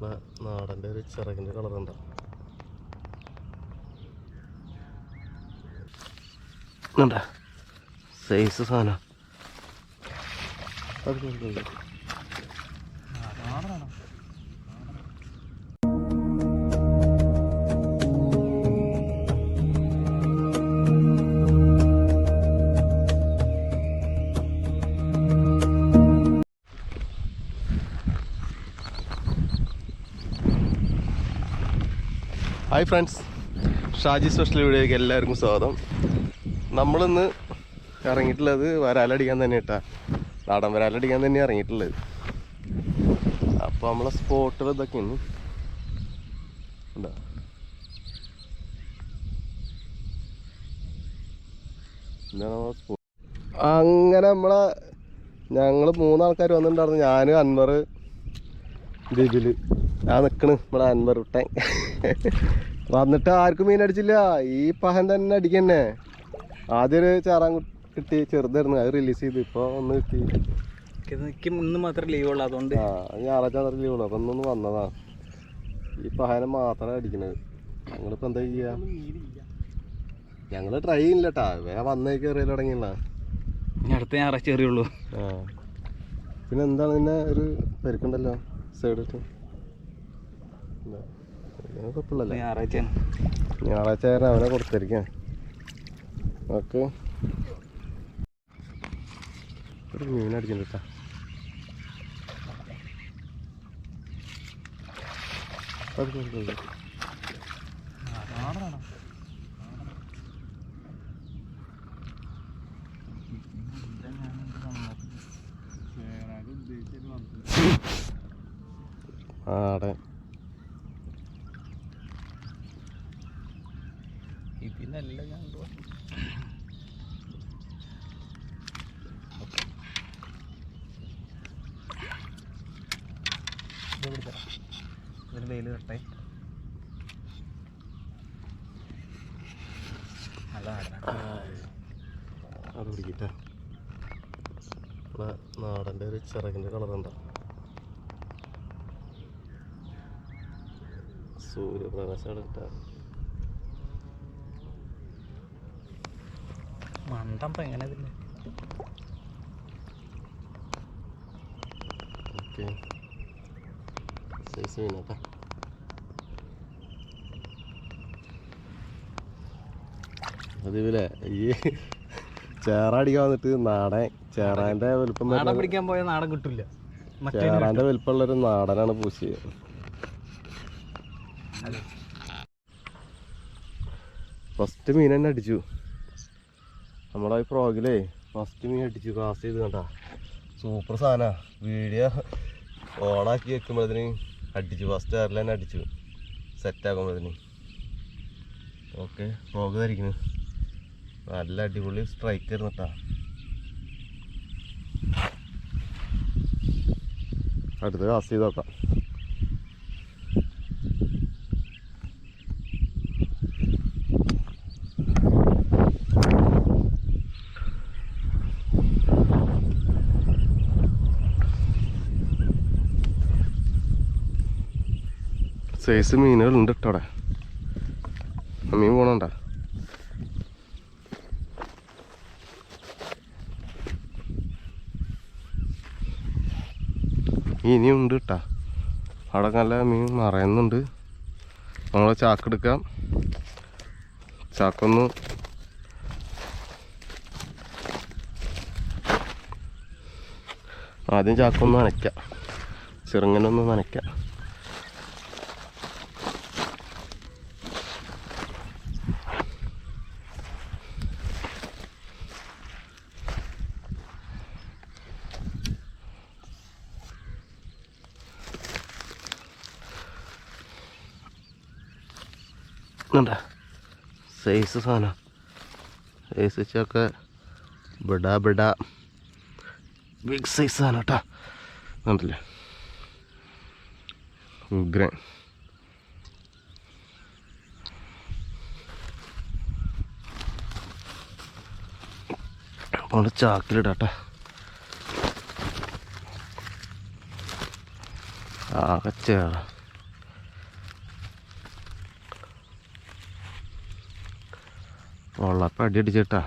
നമ്മളെ നാടന്റെ ഒരു ചിറകിന്റെ എന്താ സൈസ് സാധനം. അത് കൊണ്ട് ഹായ് ഫ്രണ്ട്സ് ഷാജി സ്പെഷ്യൽ വീഡിയോയ്ക്ക് എല്ലാവർക്കും സ്വാഗതം. നമ്മളിന്ന് ഇറങ്ങിയിട്ടുള്ളത് വരാലടിക്കാൻ തന്നെ കേട്ടാ നാടൻ വരാലടിക്കാൻ തന്നെ ഇറങ്ങിയിട്ടുള്ളത്. അപ്പോൾ നമ്മളെ സ്പോട്ടുകൾ ഇതൊക്കെയാണ് ഉണ്ടോ? സ്പോട്ട് അങ്ങനെ നമ്മളെ ഞങ്ങൾ മൂന്നാൾക്കാർ വന്നിട്ടുണ്ടായിരുന്നു. ഞാൻ അൻവർ ബിബിൽ ആ നിക്കണ് നമ്മളെ അൻവർ വിട്ടൻ വന്നിട്ട് ആർക്കും മീൻ അടിച്ചില്ല. ഈ പഹൻ തന്നെ അടിക്കന്നെ. ആദ്യം ഒരു ചാറാൻ കിട്ടി ചെറുതായിരുന്നു. അത് റിലീസ് ചെയ്ത്. ഇപ്പൊ ഒന്ന് കിട്ടി. ഇന്ന് മാത്രം ലീവ് ഉള്ളൂ. അതുകൊണ്ട് ആ ഞായറാഴ്ച മാത്രം ലീവ് ഉള്ളു. അപ്പൊ ഒന്നൊന്ന് വന്നതാ. ഈ പഹനെ മാത്രമേ അടിക്കണത്. ഞങ്ങളിപ്പോൾ എന്താ ചെയ്യാ? ഞങ്ങൾ ട്രൈ ചെയ്യില്ല കേട്ടാ വേഗം വന്നേക്ക് കയറിയാൽ തുടങ്ങിയില്ല ഇനി അടുത്ത ഞായറാഴ്ച കയറിയുള്ളൂ ആ. പിന്നെ എന്താണ് പിന്നെ ഒരു പെരുക്കുണ്ടല്ലോ? സൈഡ് കുഴപ്പമില്ലല്ലേ. ഞായറാഴ്ചയാണ്. ഞായറാഴ്ച ആയിരുന്നു അവനെ കൊടുത്തിരിക്കാൻ ഓക്കെ. ഒരു മീൻ കേട്ടോ. കൊണ്ട് കൊണ്ട്. ആടെ ഇതിനല്ല ഞാൻ വെയിൽ നാടനാണ് അത് പിടിക്കട്ടെ നാടന്റെ ഒരു ചിറകിന്റെ കളർ ഉണ്ടോ സൂര്യപ്രകാശം അവിടെ ഇട്ടാ മണ്ടം എങ്ങനെ ഇതില്ലേ ഓക്കെ. സൈസ് മീനട്ടാ അതിലെ ഈ ചേറാടിക്കാൻ വന്നിട്ട് നാടൻ ചേറാന്റെ വലുപ്പം നാടൻ പിടിക്കാൻ പോയ നാടൻ കിട്ടില്ല ചേറാന്റെ വലുപ്പമുള്ളൊരു നാടനാണ് പൂശിയത് ഫസ്റ്റ് മീൻ തന്നെ അടിച്ചു. നമ്മളെ ഈ ഫ്രോഗിലേ ഫസ്റ്റ് മീൻ അടിച്ചു. കാസ്റ്റ് ചെയ്ത് കണ്ട. സൂപ്പർ സാധന. വീഡിയോ ഓണാക്കി വെക്കുമ്പോഴതിന് അടിച്ചു. ഫസ്റ്റ് ആറിൽ തന്നെ അടിച്ചു. സെറ്റ് ആക്കുമ്പോഴത്തേന്. ഓക്കെ ഫ്രോഗ് ധരിക്കുന്നു. നല്ല അടിപൊളി സ്ട്രൈക്ക് ആയിരുന്നു കേട്ടാ അടുത്ത് കാസ്റ്റ് ചെയ്ത് നോക്കാം. സൈസ് മീനുകളുണ്ട് കേട്ടോ അവിടെ. മീൻ പോണണ്ട? ഇനിയും ഉണ്ട് കേട്ടാ അവിടെ നല്ല മീൻ മറയുന്നുണ്ട്. നമ്മൾ ചാക്കെടുക്കാം ചാക്കൊന്ന് ആദ്യം ചാക്കൊന്ന് നനയ്ക്കാം. ചെറുങ്ങനൊന്ന് നനയ്ക്കാം. കണ്ട സൈസ് സാധനം. സൈസ് വെച്ചൊക്കെ ബിടാ ബിടാ ബിഗ് സൈസ് സാധനം കേട്ടോ കണ്ടില്ലേ? ഉഗ്രൻ. അപ്പോൾ ചാക്കിലിടാട്ടെ ആകെ ചേറ. വെള്ളപ്പം അടി അടിച്ചേട്ടാ